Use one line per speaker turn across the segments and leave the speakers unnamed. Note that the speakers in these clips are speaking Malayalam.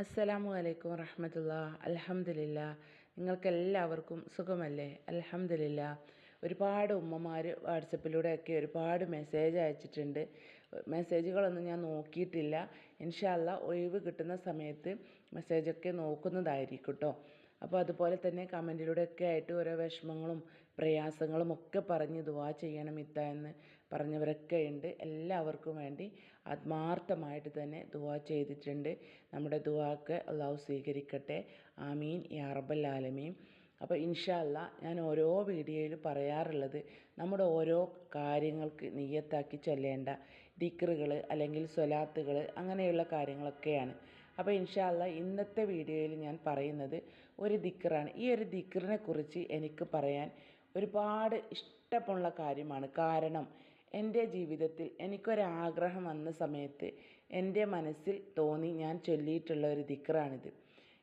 അസ്സലാമു അലൈക്കും വറഹമത്തുള്ള അലഹമില്ല നിങ്ങൾക്കെല്ലാവർക്കും സുഖമല്ലേ? അലഹമില്ല ഒരുപാട് ഉമ്മമാർ വാട്സപ്പിലൂടെയൊക്കെ ഒരുപാട് മെസ്സേജ് അയച്ചിട്ടുണ്ട്. മെസ്സേജുകളൊന്നും ഞാൻ നോക്കിയിട്ടില്ല. ഇൻഷാല്ല ഒഴിവ് കിട്ടുന്ന സമയത്ത് മെസ്സേജൊക്കെ നോക്കുന്നതായിരിക്കും കേട്ടോ അപ്പോൾ അതുപോലെ തന്നെ കമന്റിലൂടെയൊക്കെ ആയിട്ട് ഓരോ വിഷമങ്ങളും പ്രയാസങ്ങളും ഒക്കെ പറഞ്ഞ് ദുവാ ചെയ്യണം ഇത്ത എന്ന് പറഞ്ഞവരൊക്കെ ഉണ്ട്. എല്ലാവർക്കും വേണ്ടി ആത്മാർത്ഥമായിട്ട് തന്നെ ദുവാ ചെയ്തിട്ടുണ്ട്. നമ്മുടെ ദുവാക്ക് അള്ളാഹു സ്വീകരിക്കട്ടെ. ആമീൻ. യാ റബ്ബൽ ആലമീൻ. അപ്പോൾ ഇൻഷല്ല ഞാൻ ഓരോ വീഡിയോയിൽ പറയാറുള്ളത് നമ്മുടെ ഓരോ കാര്യങ്ങൾക്ക് നെയ്യത്താക്കി ചൊല്ലേണ്ട ദിക്റുകൾ അല്ലെങ്കിൽ സ്വലാത്തുകൾ അങ്ങനെയുള്ള കാര്യങ്ങളൊക്കെയാണ്. അപ്പോൾ ഇൻഷാല്ല ഇന്നത്തെ വീഡിയോയിൽ ഞാൻ പറയുന്നത് ഒരു ദിക്റാണ്. ഈ ഒരു ദിക്റിനെ കുറിച്ച് എനിക്ക് പറയാൻ ഒരുപാട് ഇഷ്ടമുള്ള കാര്യമാണ്. കാരണം എന്റെ ജീവിതത്തിൽ എനിക്കൊരാഗ്രഹം വന്ന സമയത്ത് എന്റെ മനസ്സിൽ തോന്നി ഞാൻ ചൊല്ലിയിട്ടുള്ള ഒരു ദിക്റാണിത്.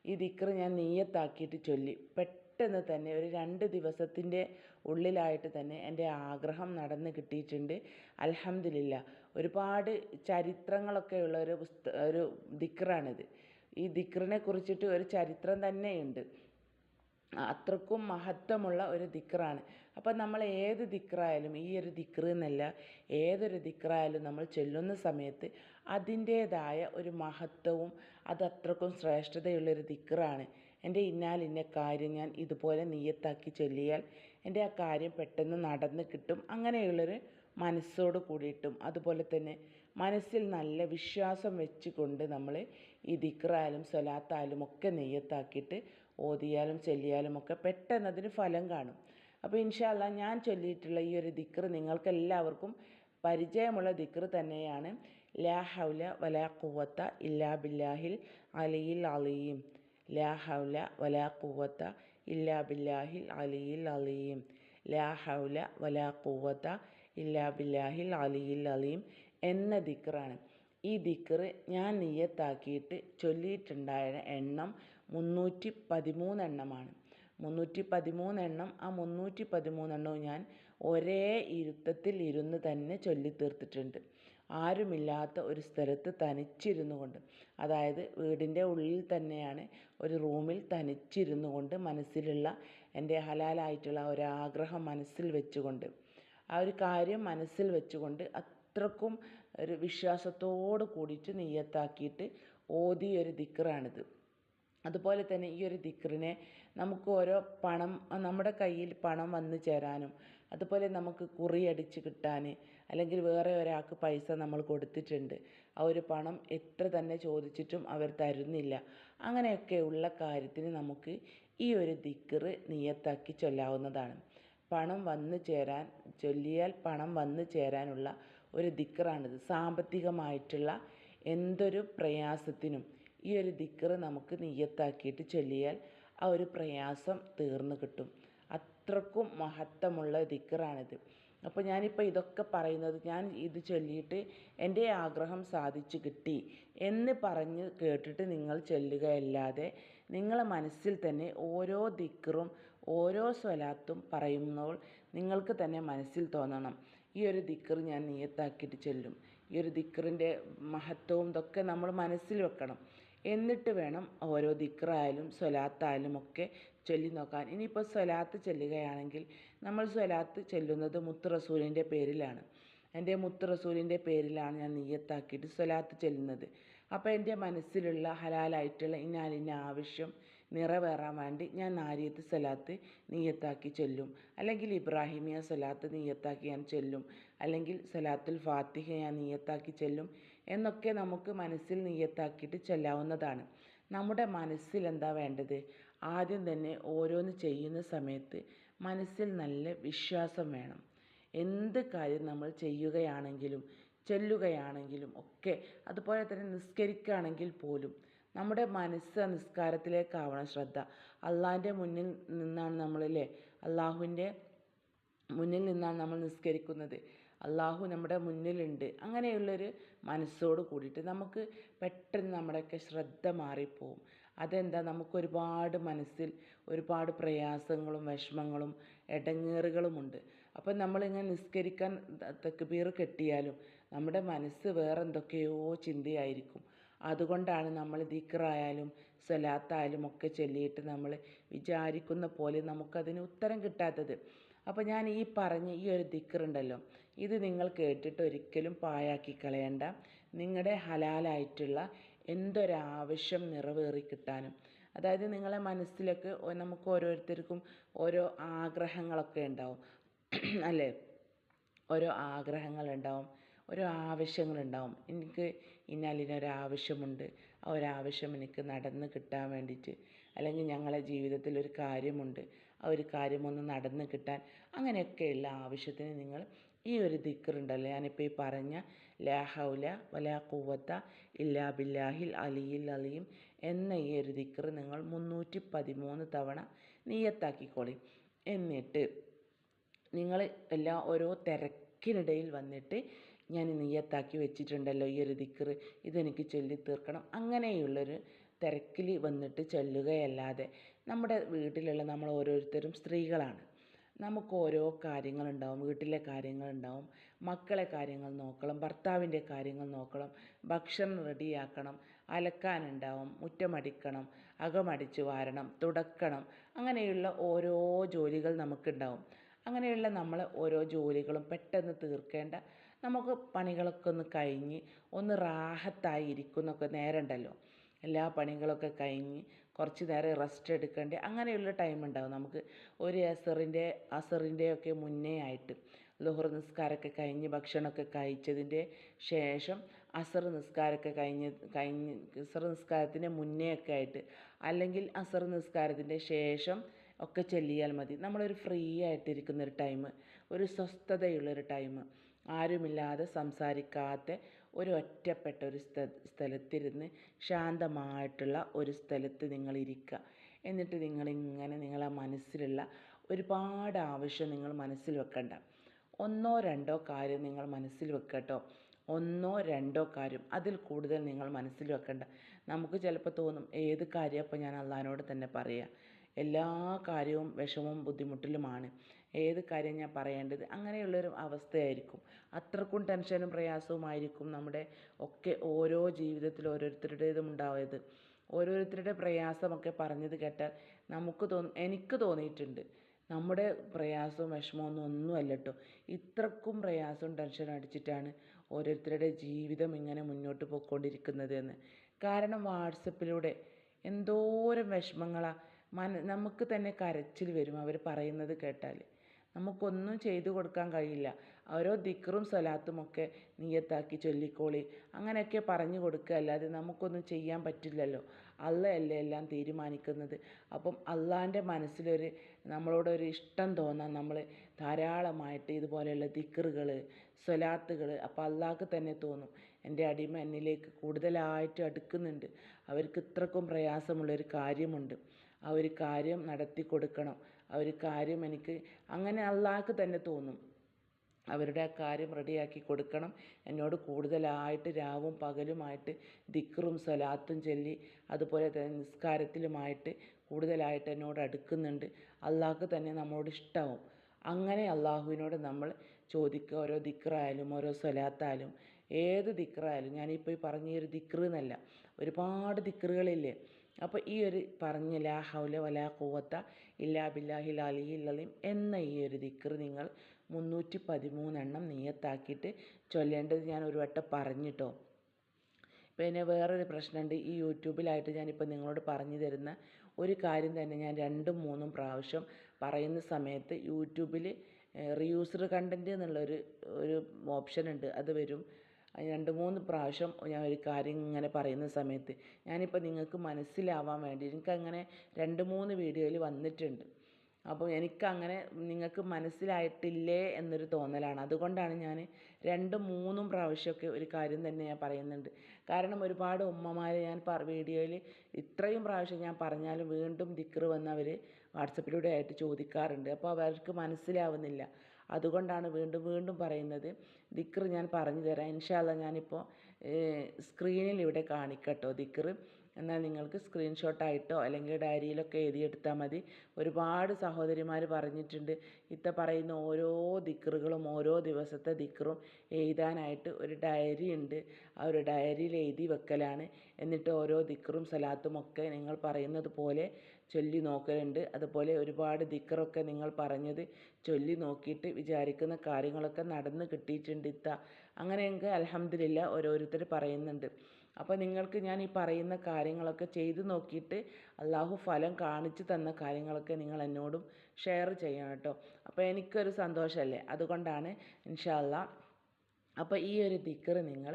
ഈ ദിക്ർ ഞാൻ നീയത്താക്കിയിട്ട് ചൊല്ലി. പെട്ടെന്ന് തന്നെ ഒരു രണ്ട് ദിവസത്തിന്റെ ഉള്ളിലായിട്ട് തന്നെ എന്റെ ആഗ്രഹം നടന്ന് കിട്ടിയിട്ടുണ്ട്. അലഹമില്ല ഒരുപാട് ചരിത്രങ്ങളൊക്കെ ഉള്ള ഒരു പുസ്ത ഒരു ദിക്റാണിത്. ഈ ദിക്റിനെ കുറിച്ചിട്ട് ഒരു ചരിത്രം തന്നെയുണ്ട്. അത്രക്കും മഹത്വമുള്ള ഒരു ദിക്റാണ്. അപ്പം നമ്മൾ ഏത് ദിക്റായാലും ഈ ഒരു ദിക്റ് എന്നല്ല ഏതൊരു ദിക്റായാലും നമ്മൾ ചൊല്ലുന്ന സമയത്ത് അതിന്റേതായ ഒരു മഹത്വവും അത് അത്രക്കും ശ്രേഷ്ഠതയുള്ളൊരു ദിക്റാണ്. എന്റെ ഇന്നാൽ ഇന്ന കാര്യം ഞാൻ ഇതുപോലെ നീയത്താക്കി ചൊല്ലിയാൽ എന്റെ ആ കാര്യം പെട്ടെന്ന് നടന്ന് കിട്ടും. അങ്ങനെയുള്ളൊരു മനസ്സോട് കൂടിയിട്ടും അതുപോലെ തന്നെ മനസ്സിൽ നല്ല വിശ്വാസം വെച്ചുകൊണ്ട് നമ്മൾ ഈ ദിക്റായാലും സ്വലാത്തായാലും ഒക്കെ നെയ്യത്താക്കിയിട്ട് ഓതിയാലും ചൊല്ലിയാലും ഒക്കെ പെട്ടെന്ന് അതിന് ഫലം കാണും. അപ്പോൾ ഇൻഷാല്ല ഞാൻ ചൊല്ലിയിട്ടുള്ള ഈ ഒരു ദിക്ർ നിങ്ങൾക്ക് എല്ലാവർക്കും പരിചയമുള്ള ദിക്ർ തന്നെയാണ്. ലാ ഹൗല വലാ കുവത്ത ഇല്ലാ ബില്ലാഹിൽ അലിയിൽ അലിയും ലാ ഹൗല വലാ കുവത്ത ഇല്ലാ ബില്ലാഹിൽ അലിയിൽ അലിയും ലാ ഹൗല വലാ കുവത്ത ഇല്ലാ ബില്ലാഹിൽ അലിയിൽ അലീം എന്ന ദിക്റാണ്. ഈ ദിക്ർ ഞാൻ നിയ്യത്താക്കിയിട്ട് ചൊല്ലിയിട്ടുണ്ടായ എണ്ണം മുന്നൂറ്റി പതിമൂന്നെണ്ണമാണ് മുന്നൂറ്റി പതിമൂന്നെണ്ണം ആ മുന്നൂറ്റി പതിമൂന്നെണ്ണവും ഞാൻ ഒരേ ഇരുത്തത്തിൽ ഇരുന്ന് തന്നെ ചൊല്ലിത്തീർത്തിട്ടുണ്ട്. ആരുമില്ലാത്ത ഒരു സ്ഥലത്ത് തനിച്ചിരുന്നു കൊണ്ട് അതായത് വീടിന്റെ ഉള്ളിൽ തന്നെയാണ് ഒരു റൂമിൽ തനിച്ചിരുന്നു കൊണ്ട് മനസ്സിലുള്ള എന്റെ ഹലാലായിട്ടുള്ള ഒരാഗ്രഹം മനസ്സിൽ വെച്ചുകൊണ്ട് ആ ഒരു കാര്യം മനസ്സിൽ വെച്ചുകൊണ്ട് അത്രക്കും ഒരു വിശ്വാസത്തോട് കൂടിയിട്ട് നെയ്യത്താക്കിയിട്ട് ഓതിയൊരു ദിക്റാണിത് അതുപോലെ തന്നെ ഈ ഒരു ദിക്റിനെ നമുക്ക് ഓരോ പണം നമ്മുടെ കയ്യിൽ പണം വന്നു ചേരാനും അതുപോലെ നമുക്ക് കുറി അടിച്ച് കിട്ടാൻ അല്ലെങ്കിൽ വേറെ ഒരാൾക്ക് പൈസ നമ്മൾ കൊടുത്തിട്ടുണ്ട് ആ ഒരു പണം എത്ര തന്നെ ചോദിച്ചിട്ടും അവർ തരുന്നില്ല. അങ്ങനെയൊക്കെ ഉള്ള കാര്യത്തിന് നമുക്ക് ഈ ഒരു ദിക്റ് നിയത്താക്കി ചൊല്ലാവുന്നതാണ്. പണം വന്നു ചേരാൻ ചൊല്ലിയാൽ പണം വന്നു ചേരാനുള്ള ഒരു ദിക്റാണിത്. സാമ്പത്തികമായിട്ടുള്ള എന്തൊരു പ്രയാസത്തിനും ഈ ഒരു ദിക്കറ് നമുക്ക് നിയ്യത്താക്കിയിട്ട് ചൊല്ലിയാൽ ആ ഒരു പ്രയാസം തീർന്നു കിട്ടും. അത്രക്കും മഹത്വമുള്ള ദിക്റാണിത്. അപ്പോൾ ഞാനിപ്പോൾ ഇതൊക്കെ പറയുന്നത് ഞാൻ ഇത് ചൊല്ലിയിട്ട് എന്റെ ആഗ്രഹം സാധിച്ചു കിട്ടി എന്ന് പറഞ്ഞ് കേട്ടിട്ട് നിങ്ങൾ ചൊല്ലുകയല്ലാതെ നിങ്ങളെ മനസ്സിൽ തന്നെ ഓരോ ദിക്റും ഓരോ സ്വലാത്തും പറയുമ്പോൾ നിങ്ങൾക്ക് തന്നെ മനസ്സിൽ തോന്നണം ഈ ഒരു ദിക്ർ ഞാൻ നിയത്താക്കിയിട്ട് ചൊല്ലും ഈ ഒരു ദിക്റിന്റെ മഹത്വവും ഇതൊക്കെ നമ്മൾ മനസ്സിൽ വെക്കണം. എന്നിട്ട് വേണം ഓരോ ദിക്റായാലും സ്വലാത്തായാലും ഒക്കെ ചൊല്ലി നോക്കാൻ. ഇനിയിപ്പോൾ സ്വലാത്ത് ചൊല്ലുകയാണെങ്കിൽ നമ്മൾ സ്വലാത്ത് ചൊല്ലുന്നത് മുത്ത് റസൂലിന്റെ പേരിലാണ്. എന്റെ മുത്ത് റസൂലിന്റെ പേരിലാണ് ഞാൻ നീയത്താക്കിയിട്ട് സ്വലാത്ത് ചൊല്ലുന്നത്. അപ്പോൾ എന്റെ മനസ്സിലുള്ള ഹലാലായിട്ടുള്ള ഇന്നാലിന്ന ആവശ്യം നിറവേറാൻ വേണ്ടി ഞാൻ നാരിയത്ത് സ്വലാത്ത് നീയത്താക്കി ചൊല്ലും. അല്ലെങ്കിൽ ഇബ്രാഹിമിയ സ്വലാത്ത് നീയത്താക്കി ഞാൻ ചൊല്ലും. അല്ലെങ്കിൽ സ്വലാത്തുൽ ഫാത്തിഹ ഞാൻ നീയത്താക്കി ചൊല്ലും. എന്നൊക്കെ നമുക്ക് മനസ്സിൽ നീയത്താക്കിയിട്ട് ചൊല്ലാവുന്നതാണ്. നമ്മുടെ മനസ്സിൽ എന്താ വേണ്ടത്? ആദ്യം തന്നെ ഓരോന്ന് ചെയ്യുന്ന സമയത്ത് മനസ്സിൽ നല്ല വിശ്വാസം വേണം. എന്ത് കാര്യം നമ്മൾ ചെയ്യുകയാണെങ്കിലും ചൊല്ലുകയാണെങ്കിലും ഒക്കെ അതുപോലെ തന്നെ നിസ്കരിക്കുകയാണെങ്കിൽ പോലും നമ്മുടെ മനസ്സ് നിസ്കാരത്തിലേക്കാവണം ശ്രദ്ധ. അള്ളാഹിന്റെ മുന്നിൽ നിന്നാണ് നമ്മളല്ലേ? അള്ളാഹുവിന്റെ മുന്നിൽ നിന്നാണ് നമ്മൾ നിസ്കരിക്കുന്നത്. അള്ളാഹു നമ്മുടെ മുന്നിലുണ്ട്. അങ്ങനെയുള്ളൊരു മനസ്സോട് കൂടിയിട്ട് നമുക്ക് പെട്ടെന്ന് നമ്മുടെയൊക്കെ ശ്രദ്ധ മാറിപ്പോവും. അതെന്താ? നമുക്കൊരുപാട് മനസ്സിൽ ഒരുപാട് പ്രയാസങ്ങളും വിഷമങ്ങളും ഇടങ്ങേറുകളുമുണ്ട് അപ്പം നമ്മളിങ്ങനെ നിസ്കരിക്കാൻ തക്ബീർ കെട്ടിയാലും നമ്മുടെ മനസ്സ് വേറെ എന്തൊക്കെയോ ചിന്തയായിരിക്കും. അതുകൊണ്ടാണ് നമ്മൾ ദിക്റായാലും സ്വലാത്തായാലും ഒക്കെ ചൊല്ലിയിട്ട് നമ്മൾ വിചാരിക്കുന്ന പോലെ നമുക്കതിന് ഉത്തരം കിട്ടാത്തത്. അപ്പോൾ ഞാൻ ഈ പറഞ്ഞ ഈ ഒരു ദിക്റുണ്ടല്ലോ ഇത് നിങ്ങൾ കേട്ടിട്ട് ഒരിക്കലും പാഴാക്കി കളയണ്ട. നിങ്ങളുടെ ഹലാലായിട്ടുള്ള എന്തൊരാവശ്യം നിറവേറി കിട്ടാനും. അതായത് നിങ്ങളെ മനസ്സിലൊക്കെ നമുക്ക് ഓരോരുത്തർക്കും ഓരോ ആഗ്രഹങ്ങളൊക്കെ ഉണ്ടാവും. അല്ലേ? ഓരോ ആഗ്രഹങ്ങളുണ്ടാവും ഓരോ ആവശ്യങ്ങളുണ്ടാവും. എനിക്ക് ഇന്നാലിനൊരാവശ്യമുണ്ട് ആ ഒരാവശ്യം എനിക്ക് നടന്ന് കിട്ടാൻ വേണ്ടിയിട്ട് അല്ലെങ്കിൽ ഞങ്ങളെ ജീവിതത്തിൽ ഒരു കാര്യമുണ്ട്. ആ ഒരു കാര്യമൊന്ന് നടന്ന് കിട്ടാൻ അങ്ങനെയൊക്കെയുള്ള ആവശ്യത്തിന് നിങ്ങൾ ഈ ഒരു ദിക്കറുണ്ടല്ലോ ഞാനിപ്പോൾ ഈ പറഞ്ഞ ലാ ഹൗല വലാ കൂവത്ത ഇല്ലാ ബില്ലാഹിൽ അലിയിൽ അലിയും എന്ന ഈ ഒരു ദിക്കർ നിങ്ങൾ മുന്നൂറ്റി പതിമൂന്ന് തവണ നീയത്താക്കിക്കോളി. എന്നിട്ട് നിങ്ങൾ എല്ലാ ഓരോ തിരക്കിനിടയിൽ വന്നിട്ട് ഞാൻ നീയത്താക്കി വെച്ചിട്ടുണ്ടല്ലോ ഈ ഒരു ദിക്കർ ഇതെനിക്ക് ചൊല്ലി തീർക്കണം. അങ്ങനെയുള്ളൊരു തിരക്കിൽ വന്നിട്ട് ചൊല്ലുകയല്ലാതെ നമ്മുടെ വീട്ടിലുള്ള നമ്മൾ ഓരോരുത്തരും സ്ത്രീകളാണ്. നമുക്ക് ഓരോ കാര്യങ്ങളുണ്ടാവും. വീട്ടിലെ കാര്യങ്ങളുണ്ടാവും. മക്കളെ കാര്യങ്ങൾ നോക്കണം. ഭർത്താവിന്റെ കാര്യങ്ങൾ നോക്കണം. ഭക്ഷണം റെഡിയാക്കണം. അലക്കാനുണ്ടാവും. മുറ്റമടിക്കണം. അകമടിച്ച് വാരണം. തുടക്കണം. അങ്ങനെയുള്ള ഓരോ ജോലികൾ നമുക്കുണ്ടാവും. അങ്ങനെയുള്ള നമ്മൾ ഓരോ ജോലികളും പെട്ടെന്ന് തീർക്കേണ്ട നമുക്ക് പണികളൊക്കെ ഒന്ന് കഴിഞ്ഞ് ഒന്ന് റാഹത്തായി ഇരിക്കുന്നൊക്കെ നേരമുണ്ടല്ലോ എല്ലാ പണികളൊക്കെ കഴിഞ്ഞ് കുറച്ച് നേരം റെസ്റ്റ് എടുക്കേണ്ട അങ്ങനെയുള്ള ടൈം ഉണ്ടാവും. നമുക്ക് ഒരു അസറിന്റെ അസറിന്റെ ഒക്കെ മുന്നേ ആയിട്ട് ലുഹർ നിസ്കാരമൊക്കെ കഴിഞ്ഞ് ഭക്ഷണമൊക്കെ കഴിച്ചതിന്റെ ശേഷം അസർ നിസ്കാരമൊക്കെ കഴിഞ്ഞ് കഴിഞ്ഞ് അസർ നിസ്കാരത്തിന് മുന്നേ ഒക്കെ ആയിട്ട് അല്ലെങ്കിൽ അസർ നിസ്കാരത്തിന്റെ ശേഷം ഒക്കെ ചെല്ലിയാൽ മതി. നമ്മളൊരു ഫ്രീ ആയിട്ടിരിക്കുന്ന ഒരു ടൈം ഒരു സ്വസ്ഥതയുള്ളൊരു ടൈം ആരുമില്ലാതെ സംസാരിക്കാത്ത ഒരു ഒറ്റപ്പെട്ട ഒരു സ്ഥ സ്ഥലത്തിരുന്ന് ശാന്തമായിട്ടുള്ള ഒരു സ്ഥലത്ത് നിങ്ങൾ ഇരിക്കുക എന്നിട്ട് നിങ്ങളിങ്ങനെ നിങ്ങളെ മനസ്സിലുള്ള ഒരുപാട് ആവശ്യം നിങ്ങൾ മനസ്സിൽ വെക്കണ്ട. ഒന്നോ രണ്ടോ കാര്യം നിങ്ങൾ മനസ്സിൽ വെക്കട്ടോ. ഒന്നോ രണ്ടോ കാര്യം അതിൽ കൂടുതൽ നിങ്ങൾ മനസ്സിൽ വെക്കണ്ട. നമുക്ക് ചിലപ്പോൾ തോന്നും ഏത് കാര്യം അപ്പോൾ ഞാൻ അള്ളഹാനോട് തന്നെ പറയുക എല്ലാ കാര്യവും വിഷമവും ബുദ്ധിമുട്ടിലുമാണ്. ഏത് കാര്യം ഞാൻ പറയേണ്ടത്? അങ്ങനെയുള്ളൊരു അവസ്ഥയായിരിക്കും. അത്രക്കും ടെൻഷനും പ്രയാസവുമായിരിക്കും നമ്മുടെ ഒക്കെ ഓരോ ജീവിതത്തിൽ ഓരോരുത്തരുടേതും ഉണ്ടാവുന്നത് ഓരോരുത്തരുടെ പ്രയാസമൊക്കെ പറഞ്ഞത് കേട്ടാൽ നമുക്ക് തോന്നും എനിക്ക് തോന്നിയിട്ടുണ്ട്. നമ്മുടെ പ്രയാസവും വിഷമവും ഒന്നുമല്ല കേട്ടോ ഇത്രക്കും പ്രയാസവും ടെൻഷനും അടിച്ചിട്ടാണ് ഓരോരുത്തരുടെ ജീവിതം ഇങ്ങനെ മുന്നോട്ട് പോയിക്കൊണ്ടിരിക്കുന്നത് എന്ന് കാരണം വാട്സപ്പിലൂടെ എന്തോരം വിഷമങ്ങളാണ് മന നമുക്ക് തന്നെ കരച്ചിൽ വരും അവർ പറയുന്നത് കേട്ടാൽ. നമുക്കൊന്നും ചെയ്തു കൊടുക്കാൻ കഴിയില്ല. ഓരോ ദിക്റും സ്വലാത്തും ഒക്കെ നിയത്താക്കി ചൊല്ലിക്കോളി. അങ്ങനെയൊക്കെ പറഞ്ഞു കൊടുക്കുക. അല്ലാതെ നമുക്കൊന്നും ചെയ്യാൻ പറ്റില്ലല്ലോ. അള്ളയല്ലേ എല്ലാം തീരുമാനിക്കുന്നത്. അപ്പം അള്ളാന്റെ മനസ്സിലൊരു നമ്മളോടൊരു ഇഷ്ടം തോന്നാൻ നമ്മൾ ധാരാളമായിട്ട് ഇതുപോലെയുള്ള ദിക്റുകൾ സ്വലാത്തുകൾ അപ്പോൾ അള്ളാഹ്ക്ക് തന്നെ തോന്നും. എന്റെ അടിമ എന്നിലേക്ക് കൂടുതലായിട്ട് അടുക്കുന്നുണ്ട്. അവർക്ക് ഇത്രക്കും പ്രയാസമുള്ളൊരു കാര്യമുണ്ട്. ആ ഒരു കാര്യം നടത്തി കൊടുക്കണം ആ ഒരു കാര്യം എനിക്ക് അങ്ങനെ അള്ളാഹ്ക്ക് തന്നെ തോന്നും. അവരുടെ ആ കാര്യം റെഡിയാക്കി കൊടുക്കണം. എന്നോട് കൂടുതലായിട്ട് രാവും പകലുമായിട്ട് ദിക്റും സലാത്തും ചൊല്ലി അതുപോലെ തന്നെ നിസ്കാരത്തിലുമായിട്ട് കൂടുതലായിട്ട് എന്നോട് അടുക്കുന്നുണ്ട്. അള്ളാഹ്ക്ക് തന്നെ നമ്മളോട് ഇഷ്ടമാവും അങ്ങനെ അള്ളാഹുവിനോട് നമ്മൾ ചോദിക്കുക ഓരോ ദിക്റായാലും ഓരോ സ്വലാത്തായാലും ഏത് ദിക്റായാലും ഞാനിപ്പോൾ ഈ പറഞ്ഞ ഈ ഒരു ദിക്റ് എന്നല്ല ഒരുപാട് ദിക്റുകളില്ലേ? അപ്പോൾ ഈ ഒരു പറഞ്ഞ ലാ ഹൗല വലാ കൂവത്ത ഇല്ലാ ബില്ലാഹിൽ അലിയിൽ അലീം എന്ന ഈ ഒരു ദിക്റ് നിങ്ങൾ മുന്നൂറ്റി പതിമൂന്നെണ്ണം നിയത്താക്കിയിട്ട് ചൊല്ലേണ്ടത് ഞാൻ ഒരു വട്ടം പറഞ്ഞിട്ടോ. പിന്നെ വേറൊരു പ്രശ്നമുണ്ട് ഈ യൂട്യൂബിലായിട്ട് ഞാനിപ്പോൾ നിങ്ങളോട് പറഞ്ഞു തരുന്ന ഒരു കാര്യം തന്നെ ഞാൻ രണ്ടും മൂന്നും പ്രാവശ്യം പറയുന്ന സമയത്ത് യൂട്യൂബിൽ റീയൂസ്ഡ് കണ്ടന്റ് എന്നുള്ളൊരു ഒരു ഓപ്ഷൻ ഉണ്ട്. അത് വരും. രണ്ട് മൂന്ന് പ്രാവശ്യം ഞാൻ ഒരു കാര്യം ഇങ്ങനെ പറയുന്ന സമയത്ത് ഞാനിപ്പോൾ നിങ്ങൾക്ക് മനസ്സിലാവാൻ വേണ്ടി എനിക്കങ്ങനെ രണ്ട് മൂന്ന് വീഡിയോയിൽ വന്നിട്ടുണ്ട്. അപ്പോൾ എനിക്കങ്ങനെ നിങ്ങൾക്ക് മനസ്സിലായിട്ടില്ലേ എന്നൊരു തോന്നലാണ്. അതുകൊണ്ടാണ് ഞാൻ രണ്ടും മൂന്നും പ്രാവശ്യമൊക്കെ ഒരു കാര്യം തന്നെ ഞാൻ പറയുന്നുണ്ട്. കാരണം ഒരുപാട് ഉമ്മമാർ ഞാൻ വീഡിയോയിൽ ഇത്രയും പ്രാവശ്യം ഞാൻ പറഞ്ഞാലും വീണ്ടും ദിക്കറ് വന്നവർ വാട്സപ്പിലൂടെ ആയിട്ട് ചോദിക്കാറുണ്ട്. അപ്പോൾ അവർക്ക് മനസ്സിലാവുന്നില്ല. അതുകൊണ്ടാണ് വീണ്ടും വീണ്ടും പറയുന്നത്. ദിക്ർ ഞാൻ പറഞ്ഞു തരാം. ഇൻഷാല്ല ഞാനിപ്പോൾ സ്ക്രീനിൽ ഇവിടെ കാണിക്കട്ടോ ദിക്ർ എന്നാൽ നിങ്ങൾക്ക് സ്ക്രീൻഷോട്ടായിട്ടോ അല്ലെങ്കിൽ ഡയറിയിലൊക്കെ എഴുതിയെടുത്താൽ മതി. ഒരുപാട് സഹോദരിമാർ പറഞ്ഞിട്ടുണ്ട്. ഇത്ത പറയുന്ന ഓരോ ദിക്കറുകളും ഓരോ ദിവസത്തെ ദിക്കറും എഴുതാനായിട്ട് ഒരു ഡയറി ഉണ്ട്. ആ ഒരു ഡയറിയിൽ എഴുതി വെക്കലാണ്. എന്നിട്ട് ഓരോ ദിക്കറും സലാത്തും ഒക്കെ നിങ്ങൾ പറയുന്നത് പോലെ ചൊല്ലി നോക്കലുണ്ട്. അതുപോലെ ഒരുപാട് ദിക്കറൊക്കെ നിങ്ങൾ പറഞ്ഞത് ചൊല്ലി നോക്കിയിട്ട് വിചാരിക്കുന്ന കാര്യങ്ങളൊക്കെ നടന്ന് കിട്ടിയിട്ടുണ്ട് ഇത്ത. അങ്ങനെയെങ്കിൽ അലഹമ്മദില്ല ഓരോരുത്തർ പറയുന്നുണ്ട്. അപ്പോൾ നിങ്ങൾക്ക് ഞാൻ ഈ പറയുന്ന കാര്യങ്ങളൊക്കെ ചെയ്തു നോക്കിയിട്ട് അള്ളാഹു ഫലം കാണിച്ചു തന്ന കാര്യങ്ങളൊക്കെ നിങ്ങൾ എന്നോടും ഷെയർ ചെയ്യണം കേട്ടോ. അപ്പോൾ എനിക്കൊരു സന്തോഷമല്ലേ? അതുകൊണ്ടാണ് ഇൻഷാ അല്ലാ അപ്പോൾ ഈ ഒരു ദിക്കറ് നിങ്ങൾ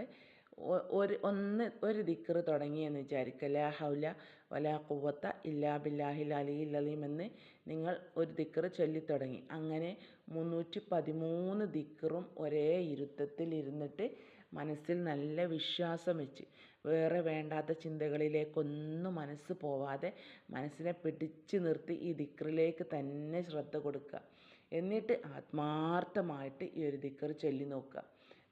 ഒരു ഒന്ന് ഒരു ദിക്കറ് തുടങ്ങിയെന്ന് വിചാരിക്കുക. ലാ ഹൗല വലാ കുവത്ത ഇല്ലാ ബില്ലാഹിൽ അലിയിൽ അലീം എന്ന് നിങ്ങൾ ഒരു ദിക്കറ് ചൊല്ലിത്തുടങ്ങി. അങ്ങനെ മുന്നൂറ്റി പതിമൂന്ന് ദിക്കറും ഒരേ ഇരുത്തത്തിൽ ഇരുന്നിട്ട് മനസ്സിൽ നല്ല വിശ്വാസം വെച്ച് വേറെ വേണ്ടാത്ത ചിന്തകളിലേക്കൊന്നും മനസ്സ് പോവാതെ മനസ്സിനെ പിടിച്ചു നിർത്തി ഈ ദിക്റിലേക്ക് തന്നെ ശ്രദ്ധ കൊടുക്കുക. എന്നിട്ട് ആത്മാർത്ഥമായിട്ട് ഈ ഒരു ദിക്കർ ചൊല്ലി നോക്കുക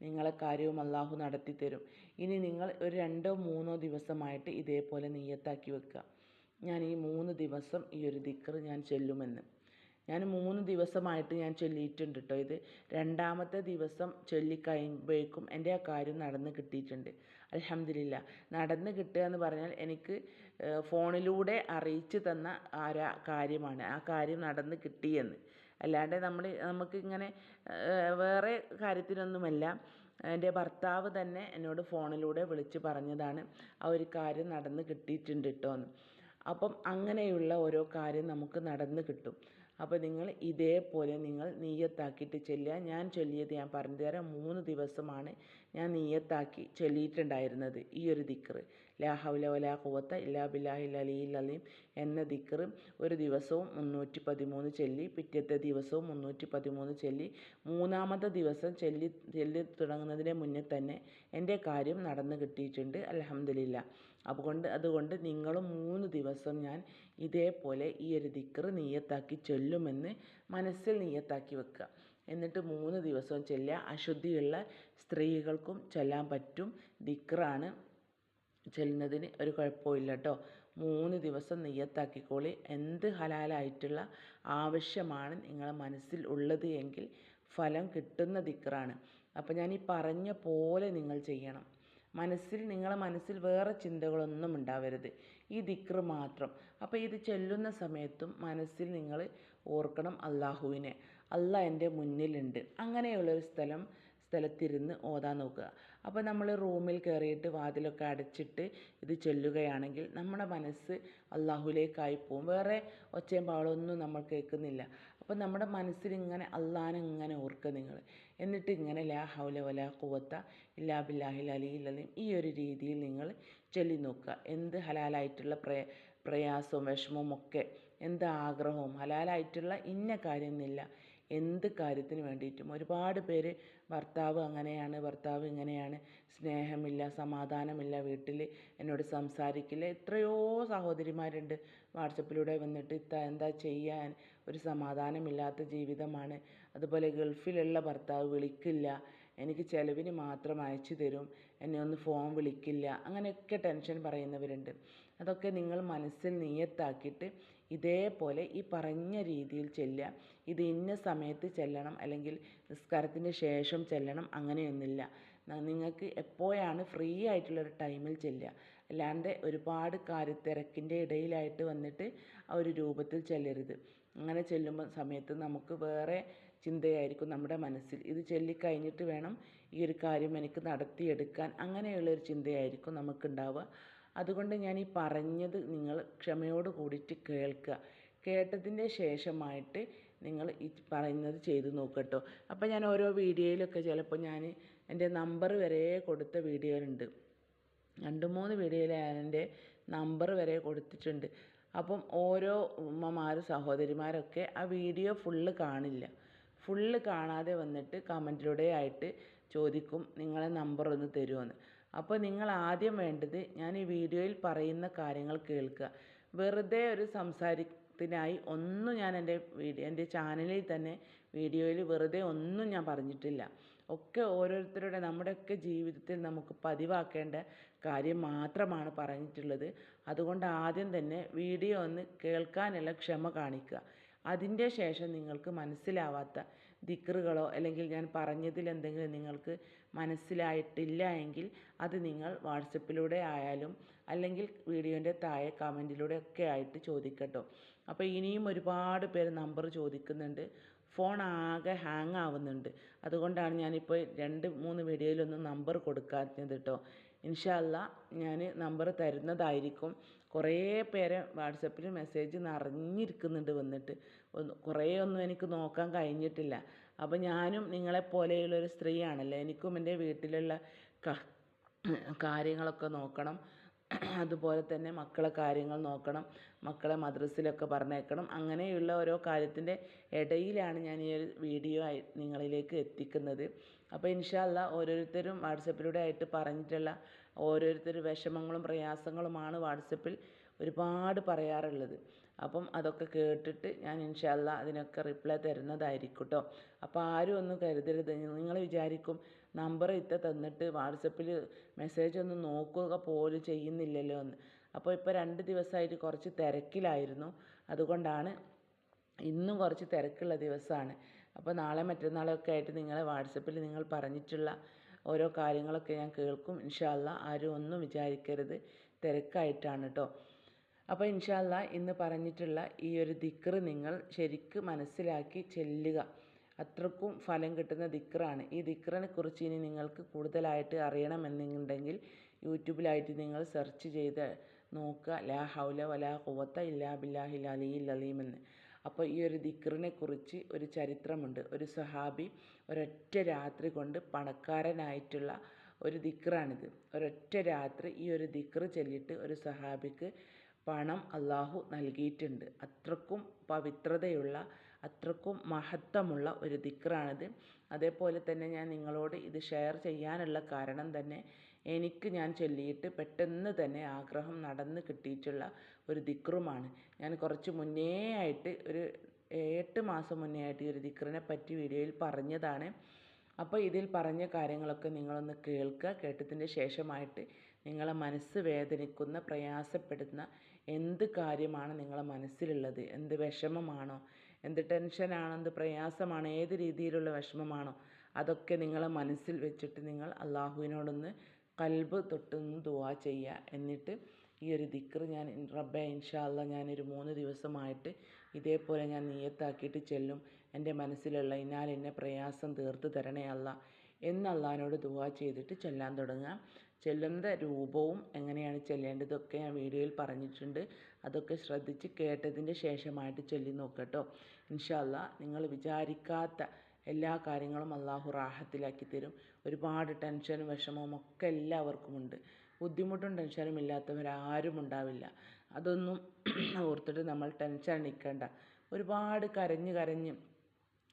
നിങ്ങളെ കാര്യവും അള്ളാഹു നടത്തി തരും ഇനി നിങ്ങൾ ഒരു രണ്ടോ മൂന്നോ ദിവസമായിട്ട് ഇതേപോലെ നെയ്യത്താക്കി വെക്കുക. ഞാൻ ഈ മൂന്ന് ദിവസം ഈ ഒരു ദിക്കർ ഞാൻ ചൊല്ലുമെന്ന്. ഞാൻ മൂന്ന് ദിവസമായിട്ട് ഞാൻ ചൊല്ലിയിട്ടുണ്ട് കേട്ടോ ഇത് രണ്ടാമത്തെ ദിവസം ചൊല്ലിക്കഴിയുമ്പോഴേക്കും എന്റെ ആ കാര്യം നടന്ന് കിട്ടിയിട്ടുണ്ട്. അലഹമില്ല നടന്ന് കിട്ടുക എന്ന് പറഞ്ഞാൽ എനിക്ക് ഫോണിലൂടെ അറിയിച്ചു തന്ന ആ കാര്യമാണ് ആ കാര്യം നടന്ന് കിട്ടിയെന്ന്. അല്ലാണ്ട് നമ്മൾ നമുക്ക് ഇങ്ങനെ വേറെ കാര്യത്തിനൊന്നുമല്ല. എന്റെ ഭർത്താവ് തന്നെ എന്നോട് ഫോണിലൂടെ വിളിച്ച് പറഞ്ഞതാണ് ആ ഒരു കാര്യം നടന്ന് കിട്ടിയിട്ടുണ്ട് കേട്ടോ എന്ന്. അപ്പം അങ്ങനെയുള്ള ഓരോ കാര്യം നമുക്ക് നടന്ന് കിട്ടും. അപ്പോൾ നിങ്ങൾ ഇതേപോലെ നിങ്ങൾ നീയത്താക്കിയിട്ട് ചെല്ലുക. ഞാൻ ചൊല്ലിയത് ഞാൻ പറഞ്ഞു തരാം മൂന്ന് ദിവസമാണ് ഞാൻ നീയത്താക്കി ചൊല്ലിയിട്ടുണ്ടായിരുന്നത് ഈ ഒരു ദിക്റ്. ലാ ഹൗല വലാ ഖുവത്ത ഇല്ലാ ബില്ലാഹിൽ അലിയിൽ അലീം എന്ന ദിക്ർ ഒരു ദിവസവും മുന്നൂറ്റി പതിമൂന്ന് ചൊല്ലി പിറ്റത്തെ ദിവസവും മുന്നൂറ്റി പതിമൂന്ന് ചൊല്ലി മൂന്നാമത്തെ ദിവസം ചൊല്ലി ചൊല്ലി തുടങ്ങുന്നതിന് മുന്നേ തന്നെ എന്റെ കാര്യം നടന്നു കിട്ടിയിട്ടുണ്ട് അലഹമ്മദില്ല അതുകൊണ്ട് അതുകൊണ്ട് നിങ്ങളും മൂന്ന് ദിവസം ഞാൻ ഇതേപോലെ ഈ ഒരു ദിക്റ് നീയത്താക്കി ചൊല്ലുമെന്ന് മനസ്സിൽ നീയത്താക്കി വെക്കുക. എന്നിട്ട് മൂന്ന് ദിവസവും ചൊല്ലുക അശുദ്ധിയുള്ള സ്ത്രീകൾക്കും ചൊല്ലാൻ പറ്റും ദിക്റാണ് ചെല്ലുന്നതിന് ഒരു കുഴപ്പമില്ല കേട്ടോ മൂന്ന് ദിവസം നെയ്യത്താക്കിക്കോളി. എന്ത് ഹലാലായിട്ടുള്ള ആവശ്യമാണ് നിങ്ങളെ മനസ്സിൽ ഉള്ളത് എങ്കിൽ ഫലം കിട്ടുന്ന ദിക്റാണ് അപ്പോൾ ഞാൻ ഈ പറഞ്ഞ പോലെ നിങ്ങൾ ചെയ്യണം. മനസ്സിൽ നിങ്ങളെ മനസ്സിൽ വേറെ ചിന്തകളൊന്നും ഉണ്ടാവരുത്. ഈ ദിക്റ് മാത്രം. അപ്പോൾ ഇത് ചെല്ലുന്ന സമയത്തും മനസ്സിൽ നിങ്ങൾ ഓർക്കണം അള്ളാഹുവിനെ അള്ളാഹ് എന്റെ മുന്നിലുണ്ട്. അങ്ങനെയുള്ളൊരു സ്ഥലം സ്ഥലത്തിരുന്ന് ഓതാൻ നോക്കുക. അപ്പോൾ നമ്മൾ റൂമിൽ കയറിയിട്ട് വാതിലൊക്കെ അടച്ചിട്ട് ഇത് ചൊല്ലുകയാണെങ്കിൽ നമ്മുടെ മനസ്സ് അള്ളാഹുലേക്കായി പോകും വേറെ ഒച്ചയും പാളൊന്നും നമ്മൾ കേൾക്കുന്നില്ല. അപ്പോൾ നമ്മുടെ മനസ്സിൽ ഇങ്ങനെ അള്ളാഹാനെ ഓർക്കുക നിങ്ങൾ എന്നിട്ട് ഇങ്ങനെ ലാ ഹൗല വലാ കുവത്ത ഇല്ലാ ബില്ലാഹിൽ അലി അലീം ഈ ഒരു രീതിയിൽ നിങ്ങൾ ചൊല്ലി നോക്കുക. എന്ത് ഹലാലായിട്ടുള്ള പ്രയ പ്രയാസവും വിഷമവും ഒക്കെ എന്ത് ആഗ്രഹവും ഹലാലായിട്ടുള്ള ഇന്ന കാര്യമൊന്നുമില്ല. എന്ത് കാര്യത്തിന് വേണ്ടിയിട്ടും. ഒരുപാട് പേര് ഭർത്താവ് അങ്ങനെയാണ് ഭർത്താവ് ഇങ്ങനെയാണ്. സ്നേഹമില്ല സമാധാനമില്ല വീട്ടിൽ എന്നോട് സംസാരിക്കില്ല. എത്രയോ സഹോദരിമാരുണ്ട് വാട്സപ്പിലൂടെ വന്നിട്ട് ഇത്ത എന്താ ചെയ്യാൻ? ഒരു സമാധാനമില്ലാത്ത ജീവിതമാണ്. അതുപോലെ ഗൾഫിലുള്ള ഭർത്താവ് വിളിക്കില്ല. എനിക്ക് ചിലവിന് മാത്രം അയച്ചു തരും. എന്നെ ഒന്ന് ഫോൺ വിളിക്കില്ല. അങ്ങനെയൊക്കെ ടെൻഷൻ പറയുന്നവരുണ്ട്. അതൊക്കെ നിങ്ങൾ മനസ്സിൽ നിയത്താക്കിയിട്ട് ഇതേപോലെ ഈ പറഞ്ഞ രീതിയിൽ ചെല്ലുക. ഇത് ഇന്ന സമയത്ത് ചെല്ലണം അല്ലെങ്കിൽ നിസ്കാരത്തിന് ശേഷം ചെല്ലണം അങ്ങനെയൊന്നുമില്ല. നിങ്ങൾക്ക് എപ്പോഴാണ് ഫ്രീ ആയിട്ടുള്ളൊരു ടൈമിൽ ചെല്ലുക. അല്ലാണ്ട് ഒരുപാട് കാര്യത്തിരക്കിന്റെ ഇടയിലായിട്ട് വന്നിട്ട് ആ ഒരു രൂപത്തിൽ ചെല്ലരുത്. അങ്ങനെ ചെല്ലുമ്പോൾ സമയത്ത് നമുക്ക് വേറെ ചിന്തയായിരിക്കും നമ്മുടെ മനസ്സിൽ. ഇത് ചൊല്ലിക്കഴിഞ്ഞിട്ട് വേണം ഈ ഒരു കാര്യം എനിക്ക് നടത്തിയെടുക്കാൻ. അങ്ങനെയുള്ളൊരു ചിന്തയായിരിക്കും നമുക്കുണ്ടാവുക. അതുകൊണ്ട് ഞാൻ ഈ പറഞ്ഞത് നിങ്ങൾ ക്ഷമയോട് കൂടിയിട്ട് കേൾക്കുക. കേട്ടതിന്റെ ശേഷമായിട്ട് നിങ്ങൾ ഈ പറയുന്നത് ചെയ്ത് നോക്കട്ടോ. അപ്പോൾ ഞാൻ ഓരോ വീഡിയോയിലൊക്കെ ചിലപ്പോൾ ഞാൻ എന്റെ നമ്പർ വരെ കൊടുത്ത വീഡിയോയിലുണ്ട്. രണ്ട് മൂന്ന് വീഡിയോയിൽ എന്റെ നമ്പർ വരെ കൊടുത്തിട്ടുണ്ട്. അപ്പം ഓരോ ഉമ്മമാരും സഹോദരിമാരൊക്കെ ആ വീഡിയോ ഫുള്ള് കാണില്ല. ഫുള്ള് കാണാതെ വന്നിട്ട് കമന്റിലൂടെ ആയിട്ട് ചോദിക്കും നിങ്ങളെ നമ്പർ ഒന്ന് തരുമോയെന്ന് അപ്പോൾ നിങ്ങൾ ആദ്യം വേണ്ടത് ഞാൻ ഈ വീഡിയോയിൽ പറയുന്ന കാര്യങ്ങൾ കേൾക്കുക. വെറുതെ ഒരു സംസാരത്തിനായി ഒന്നും ഞാൻ എന്റെ വീഡിയോ എന്റെ ചാനലിൽ തന്നെ വീഡിയോയിൽ വെറുതെ ഒന്നും ഞാൻ പറഞ്ഞിട്ടില്ല. ഒക്കെ ഓരോരുത്തരുടെ നമ്മുടെയൊക്കെ ജീവിതത്തിൽ നമുക്ക് പതിവാക്കേണ്ട കാര്യം മാത്രമാണ് പറഞ്ഞിട്ടുള്ളത്. അതുകൊണ്ട് ആദ്യം തന്നെ വീഡിയോ ഒന്ന് കേൾക്കാനുള്ള ക്ഷമ കാണിക്കുക. അതിന്റെ ശേഷം നിങ്ങൾക്ക് മനസ്സിലാവാത്ത ദിക്റുകളോ അല്ലെങ്കിൽ ഞാൻ പറഞ്ഞതിൽ എന്തെങ്കിലും നിങ്ങൾക്ക് മനസ്സിലായിട്ടില്ല എങ്കിൽ അത് നിങ്ങൾ വാട്സപ്പിലൂടെ ആയാലും അല്ലെങ്കിൽ വീഡിയോന്റെ താഴെ കമന്റിലൂടെ ഒക്കെ ആയിട്ട് ചോദിക്കട്ടോ. അപ്പോൾ ഇനിയും ഒരുപാട് പേര് നമ്പർ ചോദിക്കുന്നുണ്ട്. ഫോൺ ആകെ ഹാങ് ആവുന്നുണ്ട്. അതുകൊണ്ടാണ് ഞാനിപ്പോൾ രണ്ട് മൂന്ന് വീഡിയോയിലൊന്നും നമ്പർ കൊടുക്കാത്തത് കേട്ടോ. ഇൻഷല്ല ഞാൻ നമ്പർ തരുന്നതായിരിക്കും. കുറേ പേരെ വാട്സപ്പിൽ മെസ്സേജ് നിറഞ്ഞിരിക്കുന്നുണ്ട് വന്നിട്ട്. കുറേ ഒന്നും എനിക്ക് നോക്കാൻ കഴിഞ്ഞിട്ടില്ല. അപ്പോൾ ഞാനും നിങ്ങളെപ്പോലെയുള്ളൊരു സ്ത്രീയാണല്ലോ? എനിക്കും എന്റെ വീട്ടിലുള്ള കാര്യങ്ങളൊക്കെ നോക്കണം. അതുപോലെ തന്നെ മക്കളെ കാര്യങ്ങൾ നോക്കണം. മക്കളെ മദ്രസയിലൊക്കെ പറഞ്ഞയക്കണം അങ്ങനെയുള്ള ഓരോ കാര്യത്തിന്റെ ഇടയിലാണ് ഞാൻ ഈ ഒരു വീഡിയോ ആയി നിങ്ങളിലേക്ക് എത്തിക്കുന്നത്. അപ്പോൾ ഇൻഷാ അല്ലാ ഓരോരുത്തരും വാട്സപ്പിലൂടെ ആയിട്ട് പറഞ്ഞിട്ടുള്ള ഓരോരുത്തർ വിഷമങ്ങളും പ്രയാസങ്ങളുമാണ് വാട്സപ്പിൽ ഒരുപാട് പറയാറുള്ളത്. അപ്പം അതൊക്കെ കേട്ടിട്ട് ഞാൻ ഇൻഷാ അല്ലാ അതിനൊക്കെ റിപ്ലൈ തരുന്നതായിരിക്കും കേട്ടോ അപ്പോൾ ആരും ഒന്നും കരുതരുത്. നിങ്ങൾ വിചാരിക്കും നമ്പർ ഇത്ത തന്നിട്ട് വാട്സപ്പിൽ മെസ്സേജ് ഒന്നും നോക്കുക പോലും ചെയ്യുന്നില്ലല്ലോ എന്ന്. അപ്പോൾ ഇപ്പോൾ രണ്ട് ദിവസമായിട്ട് കുറച്ച് തിരക്കിലായിരുന്നു. അതുകൊണ്ടാണ് ഇന്നും കുറച്ച് തിരക്കുള്ള ദിവസമാണ്. അപ്പോൾ നാളെ മറ്റന്നാളൊക്കെ ആയിട്ട് നിങ്ങളെ വാട്സപ്പിൽ നിങ്ങൾ പറഞ്ഞിട്ടുള്ള ഓരോ കാര്യങ്ങളൊക്കെ ഞാൻ കേൾക്കും. ഇൻഷാല്ല ആരും ഒന്നും വിചാരിക്കരുത്. തിരക്കായിട്ടാണ് കേട്ടോ അപ്പോൾ ഇൻഷാല്ല ഇന്ന് പറഞ്ഞിട്ടുള്ള ഈ ഒരു ദിക്റ് നിങ്ങൾ ശരിക്ക് മനസ്സിലാക്കി ചെല്ലുക. അത്രക്കും ഫലം കിട്ടുന്ന ദിക്റാണ്. ഈ ദിക്റിനെ കുറിച്ച് ഇനി നിങ്ങൾക്ക് കൂടുതലായിട്ട് അറിയണമെന്നുണ്ടെങ്കിൽ യൂട്യൂബിലായിട്ട് നിങ്ങൾ സെർച്ച് ചെയ്ത് നോക്കുക. ലാ ഹൗല വലാ കുവത്ത ഇല്ലാ ബില്ലാഹിൽ അലിയിൽ അലീം എന്ന്. അപ്പോൾ ഈ ഒരു ദിക്റിനെ കുറിച്ച് ഒരു ചരിത്രമുണ്ട്. ഒരു സഹാബി ഒരൊറ്റ രാത്രി കൊണ്ട് പണക്കാരനായിട്ടുള്ള ഒരു ദിക്റാണിത്. ഒരൊറ്റ രാത്രി ഈ ഒരു ദിക്റ് ചൊല്ലിയിട്ട് ഒരു സഹാബിക്ക് പണം അള്ളാഹു നൽകിയിട്ടുണ്ട്. അത്രക്കും പവിത്രതയുള്ള അത്രക്കും മഹത്വമുള്ള ഒരു ദിക്റാണിത്. അതേപോലെ തന്നെ ഞാൻ നിങ്ങളോട് ഇത് ഷെയർ ചെയ്യാനുള്ള കാരണം തന്നെ എനിക്ക് ഞാൻ ചൊല്ലിയിട്ട് പെട്ടെന്ന് തന്നെ ആഗ്രഹം നടന്ന് കിട്ടിയിട്ടുള്ള ഒരു ദിക്റുമാണ്. ഞാൻ കുറച്ച് മുന്നേ ആയിട്ട് ഒരു എട്ട് മാസം മുന്നേ ആയിട്ട് ഈ ഒരു ദിക്റിനെ പറ്റി വീഡിയോയിൽ പറഞ്ഞതാണ്. അപ്പോൾ ഇതിൽ പറഞ്ഞ കാര്യങ്ങളൊക്കെ നിങ്ങളൊന്ന് കേൾക്കുക. കേട്ടതിന് ശേഷമായിട്ട് നിങ്ങളെ മനസ്സ് വേദനിക്കുന്ന പ്രയാസപ്പെടുന്ന എന്ത് കാര്യമാണ് നിങ്ങളെ മനസ്സിലുള്ളത്? എന്ത് വിഷമമാണോ? എന്ത് ടെൻഷനാണോ എന്ത് പ്രയാസമാണോ ഏത് രീതിയിലുള്ള വിഷമമാണോ അതൊക്കെ നിങ്ങളെ മനസ്സിൽ വെച്ചിട്ട് നിങ്ങൾ അള്ളാഹുവിനോടൊന്ന് കൽബ് തൊട്ടൊന്ന് ദുആ ചെയ്യുക. എന്നിട്ട് ഈ ഒരു ദിക്ർ ഞാൻ റബ്ബെ ഇൻഷാ അല്ലാ ഞാനൊരു മൂന്ന് ദിവസമായിട്ട് ഇതേപോലെ ഞാൻ നീയത്താക്കിയിട്ട് ചെല്ലും. എന്റെ മനസ്സിലുള്ള ഇന്നാൽ എന്നെ പ്രയാസം തീർത്ത് തരണേ അല്ല എന്ന് അള്ളാഹിനോട് ദുആ ചെയ്തിട്ട് ചെല്ലാൻ തുടങ്ങുക ചെല്ലുന്ന രൂപവും എങ്ങനെയാണ് ചെല്ലേണ്ടതൊക്കെ ഞാൻ വീഡിയോയിൽ പറഞ്ഞിട്ടുണ്ട്. അതൊക്കെ ശ്രദ്ധിച്ച് കേട്ടതിന്റെ ശേഷമായിട്ട് ചൊല്ലി നോക്കട്ടോ. ഇൻഷാ അല്ലാ നിങ്ങൾ വിചാരിക്കാത്ത എല്ലാ കാര്യങ്ങളും അള്ളാഹു റാഹത്തിലാക്കി തരും. ഒരുപാട് ടെൻഷനും വിഷമവും ഒക്കെ എല്ലാവർക്കും ഉണ്ട് ബുദ്ധിമുട്ടും ടെൻഷനും ഇല്ലാത്തവരാരും ഉണ്ടാവില്ല അതൊന്നും ഓർത്തിട്ട് നമ്മൾ ടെൻഷൻ അടിക്കേണ്ട. ഒരുപാട് കരഞ്ഞ് കരഞ്ഞ്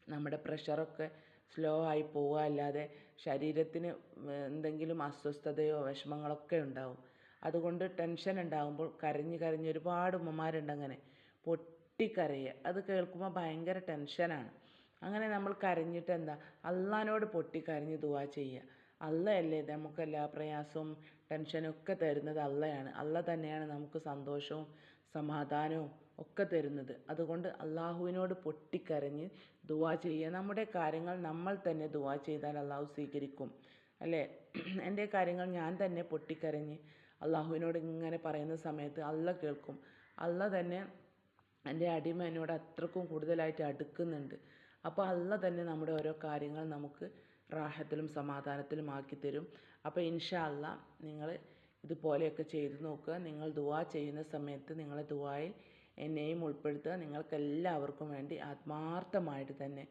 നമ്മുടെ പ്രഷറൊക്കെ സ്ലോ ആയി പോവുക അല്ലാതെ ശരീരത്തിന് എന്തെങ്കിലും അസ്വസ്ഥതയോ വിഷമങ്ങളൊക്കെ ഉണ്ടാവും. അതുകൊണ്ട് ടെൻഷൻ ഉണ്ടാകുമ്പോൾ കരഞ്ഞ് കരഞ്ഞ് ഒരുപാട് ഉമ്മമാരുണ്ട് അങ്ങനെ. പൊട്ടിക്കരയുക അത് കേൾക്കുമ്പോൾ ഭയങ്കര ടെൻഷനാണ് അങ്ങനെ നമ്മൾ കരഞ്ഞിട്ട് എന്താ? അള്ളഹാനോട് പൊട്ടിക്കരഞ്ഞ് ദുവാ ചെയ്യുക അല്ലയല്ലേ നമുക്ക് എല്ലാ പ്രയാസവും ടെൻഷനും ഒക്കെ തരുന്നത്? അള്ളയാണ്. അള്ള തന്നെയാണ് നമുക്ക് സന്തോഷവും സമാധാനവും ഒക്കെ തരുന്നത്. അതുകൊണ്ട് അള്ളാഹുവിനോട് പൊട്ടിക്കരഞ്ഞ് ദുവാ ചെയ്യുക നമ്മുടെ കാര്യങ്ങൾ നമ്മൾ തന്നെ ദുവാ ചെയ്താൽ അള്ളാഹു സ്വീകരിക്കും. അല്ലേ? എന്റെ കാര്യങ്ങൾ ഞാൻ തന്നെ പൊട്ടിക്കരഞ്ഞ് അള്ളാഹുവിനോട് ഇങ്ങനെ പറയുന്ന സമയത്ത് അള്ള കേൾക്കും. അള്ള തന്നെ എന്റെ അടിമ എന്നോട് അത്രക്കും കൂടുതലായിട്ട് അടുക്കുന്നുണ്ട്. അപ്പോൾ അള്ള തന്നെ നമ്മുടെ ഓരോ കാര്യങ്ങൾ നമുക്ക് റാഹത്തിലും സമാധാനത്തിലും ആക്കി തരും. അപ്പോൾ ഇൻഷാ അല്ല നിങ്ങൾ ഇതുപോലെയൊക്കെ ചെയ്തു നോക്കുക. നിങ്ങൾ ദുവാ ചെയ്യുന്ന സമയത്ത് നിങ്ങളെ ദുവായിൽ എന്നെയും ഉൾപ്പെടുത്തുക. നിങ്ങൾക്കെല്ലാവർക്കും വേണ്ടി ആത്മാർത്ഥമായിട്ട് തന്നെ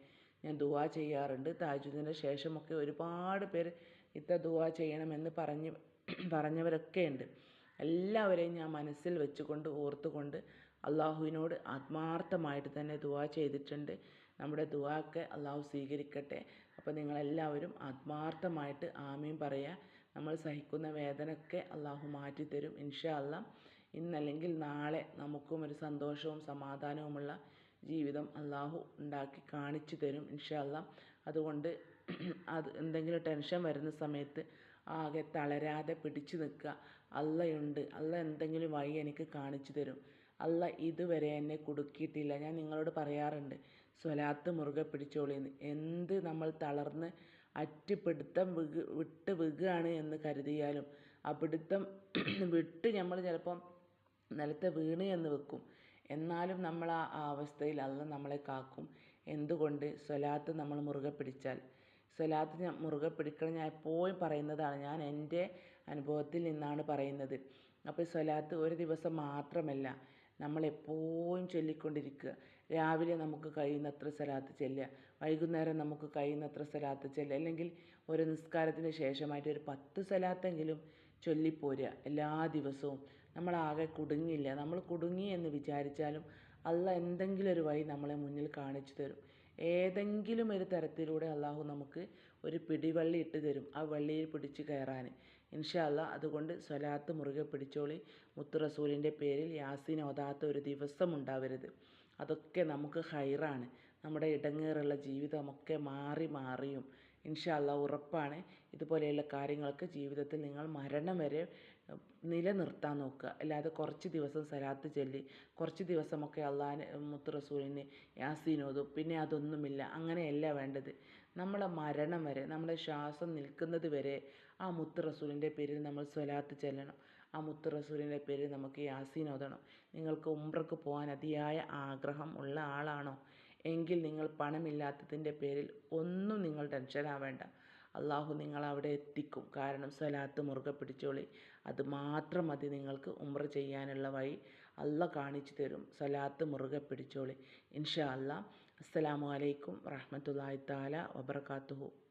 ഞാൻ ദുവാ ചെയ്യാറുണ്ട്. താജുദിന്റെ ശേഷമൊക്കെ ഒരുപാട് പേര് ഇത്ര ദുവാ ചെയ്യണമെന്ന് പറഞ്ഞ് പറഞ്ഞവരൊക്കെ ഉണ്ട് എല്ലാവരെയും ഞാൻ മനസ്സിൽ വെച്ചുകൊണ്ട് ഓർത്തുകൊണ്ട് അള്ളാഹുവിനോട് ആത്മാർത്ഥമായിട്ട് തന്നെ ദുവാ ചെയ്തിട്ടുണ്ട്. നമ്മുടെ ദുവാക്കെ അള്ളാഹു സ്വീകരിക്കട്ടെ. അപ്പോൾ നിങ്ങളെല്ലാവരും ആത്മാർത്ഥമായിട്ട് ആമീൻ പറയുക നമ്മൾ സഹിക്കുന്ന വേദനയൊക്കെ അള്ളാഹു മാറ്റിത്തരും ഇൻഷാ അല്ല ഇന്നല്ലെങ്കിൽ നാളെ നമുക്കും ഒരു സന്തോഷവും സമാധാനവുമുള്ള ജീവിതം അള്ളാഹു ഉണ്ടാക്കി കാണിച്ചു തരും ഇൻഷാ അല്ലാ അതുകൊണ്ട് അത് എന്തെങ്കിലും ടെൻഷൻ വരുന്ന സമയത്ത് ആകെ തളരാതെ പിടിച്ചു നിൽക്കുക. അള്ളയുണ്ട് അള്ള എന്തെങ്കിലും വഴി എനിക്ക് കാണിച്ചു തരും. അള്ള ഇതുവരെ എന്നെ കുടുക്കിയിട്ടില്ല. ഞാൻ നിങ്ങളോട് പറയാറുണ്ട് സ്വലാത്ത് മുറുകെ പിടിച്ചോളിന്ന് എന്ത് നമ്മൾ തളർന്ന് അറ്റുപിടുത്തം വിഗ് വിട്ട് വികുകയാണ് എന്ന് കരുതിയാലും ആ പിടുത്തം വിട്ട് നമ്മൾ ചിലപ്പം നിലത്തെ വീണ് എന്ന് വെക്കും. എന്നാലും നമ്മൾ ആ അവസ്ഥയിൽ അള്ള നമ്മളെ കാക്കും. എന്തുകൊണ്ട് സ്വലാത്ത് നമ്മൾ മുറുകെ പിടിച്ചാൽ? സ്വലാത്ത് മുറുകെ പിടിക്കണം ഞാൻ എപ്പോഴും പറയുന്നതാണ്. ഞാൻ എന്റെ അനുഭവത്തിൽ നിന്നാണ് പറയുന്നത്. അപ്പോൾ സ്വലാത്ത് ഒരു ദിവസം മാത്രമല്ല നമ്മൾ എപ്പോഴും ചൊല്ലിക്കൊണ്ടിരിക്കുക. രാവിലെ നമുക്ക് കഴിയുന്നത്ര സ്വലാത്ത് ചൊല്ലുക. വൈകുന്നേരം നമുക്ക് കഴിയുന്നത്ര സ്വലാത്ത് ചൊല്ലുക. അല്ലെങ്കിൽ ഒരു നിസ്കാരത്തിന് ശേഷമായിട്ട് ഒരു പത്ത് സ്ഥലത്തെങ്കിലും ചൊല്ലിപ്പോരുക എല്ലാ ദിവസവും. നമ്മൾ ആകെ കുടുങ്ങില്ല നമ്മൾ കുടുങ്ങി എന്ന് വിചാരിച്ചാലും അള്ള എന്തെങ്കിലും ഒരു വഴി നമ്മളെ മുന്നിൽ കാണിച്ചു തരും. ഏതെങ്കിലും ഒരു തരത്തിലൂടെ അള്ളാഹു നമുക്ക് ഒരു പിടിവള്ളി ഇട്ട് തരും ആ വള്ളിയിൽ പിടിച്ച് കയറാൻ. ഇൻഷാ അല്ലാ അതുകൊണ്ട് സ്വലാത്ത് മുറുകെ പിടിച്ചോളി. മുത്തു റസൂലിന്റെ പേരിൽ യാസിൻ ഓതാത്ത ഒരു ദിവസം ഉണ്ടാവരുത്. അതൊക്കെ നമുക്ക് ഹൈറാണ്. നമ്മുടെ ഇടങ്ങേറുള്ള ജീവിതമൊക്കെ മാറി മാറിയും. ഇൻഷാ അല്ലാ ഉറപ്പാണ്. ഇതുപോലെയുള്ള കാര്യങ്ങളൊക്കെ ജീവിതത്തിൽ നിങ്ങൾ മരണം വരെ നിലനിർത്താൻ നോക്കുക. അല്ലാതെ കുറച്ച് ദിവസം സലാത്ത് ചൊല്ലി കുറച്ച് ദിവസമൊക്കെ അള്ളാഹിന് മുത്ത് റസൂലിന് യാസീൻ ഓതും പിന്നെ അതൊന്നുമില്ല. അങ്ങനെയല്ല വേണ്ടത്. നമ്മളെ മരണം വരെ നമ്മുടെ ശ്വാസം നിൽക്കുന്നത് വരെ ആ മുത്ത് റസൂലിന്റെ പേരിൽ നമ്മൾ സ്വലാത്ത് ചെല്ലണം. ആ മുത്ത് റസൂലിന്റെ പേരിൽ നമുക്ക് യാസീൻ ഓതണം. നിങ്ങൾക്ക് ഉംറക്ക് പോകാൻ അതിയായ ആഗ്രഹം ഉള്ള ആളാണോ? എങ്കിൽ നിങ്ങൾ പണമില്ലാത്തതിന്റെ പേരിൽ ഒന്നും നിങ്ങൾ ടെൻഷൻ ആവേണ്ട അള്ളാഹു നിങ്ങൾ അവിടെ എത്തിക്കും. കാരണം സ്വലാത്ത് മുറുകെ പിടിച്ചോളി. അത് മാത്രം മതി നിങ്ങൾക്ക് ഉംറ ചെയ്യാനുള്ള വഴി. അല്ല കാണിച്ചു തരും. സ്വലാത്ത് മുറുകെ പിടിച്ചോളി. ഇൻഷാ അല്ലാ അസ്സലാമു അലൈക്കും വറഹ്മത്തുള്ളാഹി തആല വബറകാതുഹു.